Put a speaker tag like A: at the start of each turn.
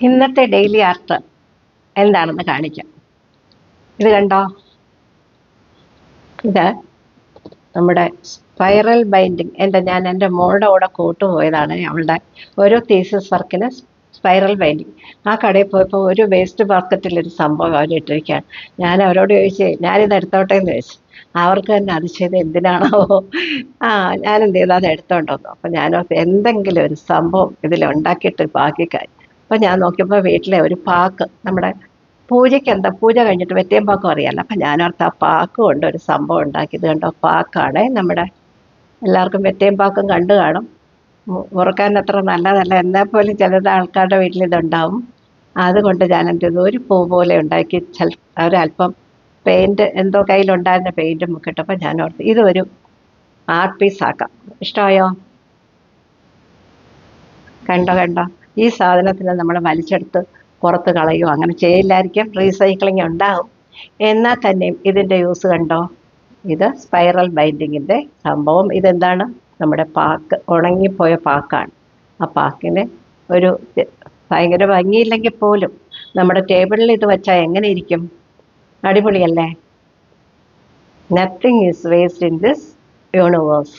A: ഇന്നത്തെ daily art എന്താണെന്ന് കാണിക്കാം. ഇത് കണ്ടോ? ഇത് നമ്മുടെ സ്പൈറൽ ബൈൻഡിങ് എന്റെ ഞാൻ എന്റെ മോളുടെ കൂടെ കൂട്ടുപോയതാണ് അവളുടെ ഓരോ തീസസ് വർക്കിന് സ്പൈറൽ ബൈൻഡിങ് ആ കടയിൽ പോയപ്പോൾ ഒരു വേസ്റ്റ് ബാസ്ക്കറ്റിൽ ഒരു സംഭവം അവർ ഇട്ടിരിക്കുകയാണ്. ഞാൻ അവരോട് ചോദിച്ചേ ഞാനിത് എടുത്തോട്ടെ? എന്ന് ചോദിച്ചു. അവർക്ക് തന്നെ അതിശയം എന്തിനാണോ ആ ഞാനെന്ത് ചെയ്താൽ ചെയ്തു? അത് എടുത്തോണ്ടോന്നു. അപ്പം ഞാൻ എന്തെങ്കിലും ഒരു സംഭവം ഇതിൽ ഉണ്ടാക്കിയിട്ട് ബാക്കി കാര്യം അപ്പം ഞാൻ നോക്കിയപ്പോൾ വീട്ടിലെ ഒരു പാക്ക് നമ്മുടെ പൂജയ്ക്ക് എന്താ? പൂജ കഴിഞ്ഞിട്ട് വെറ്റേം പാക്കും അറിയാമല്ലോ അപ്പം ഞാനോർത്ത് ആ പാക്ക് കൊണ്ട് ഒരു സംഭവം ഉണ്ടാക്കിയത് കണ്ടോ? പാക്കാണ്. നമ്മുടെ എല്ലാവർക്കും വെറ്റേം പാക്കും കണ്ടു കാണും. ഉറക്കാൻ അത്ര നല്ലതല്ല. എന്നാൽ പോലും ചില ആൾക്കാരുടെ വീട്ടിൽ ഇതുണ്ടാവും. അതുകൊണ്ട് ഞാൻ ചെയ്തു? ഒരു പൂ പോലെ ഉണ്ടാക്കി. ചൽ ഒരല്പം പെയിന്റ് എന്തോ കയ്യിലുണ്ടായിരുന്ന പെയിന്റ് മുക്കിട്ടപ്പോൾ ഞാൻ ഓർത്ത് ഇതൊരു ആർട്ട് പീസ് ആക്കാം ഇഷ്ടമായോ കണ്ടോ കണ്ടോ? ഈ സാധനത്തിന് നമ്മൾ വലിച്ചെടുത്ത് പുറത്ത് കളയോ അങ്ങനെ ചെയ്യില്ലായിരിക്കും. റീസൈക്ലിംഗ് ഉണ്ടാവും. എന്നാൽ തന്നെയും ഇതിന്റെ യൂസ് കണ്ടോ? ഇത് സ്പൈറൽ ബൈൻഡിങ്ങിന്റെ സംഭവം. ഇതെന്താണ്? നമ്മുടെ പാക്ക് ഉണങ്ങിപ്പോയ പാക്കാണ്. ആ പാക്കിന് ഒരു ഭയങ്കര ഭംഗിയില്ലെങ്കിൽ പോലും നമ്മുടെ ടേബിളിൽ ഇത് വെച്ചാൽ എങ്ങനെ ഇരിക്കും? അടിപൊളിയല്ലേ? Nothing is waste in this universe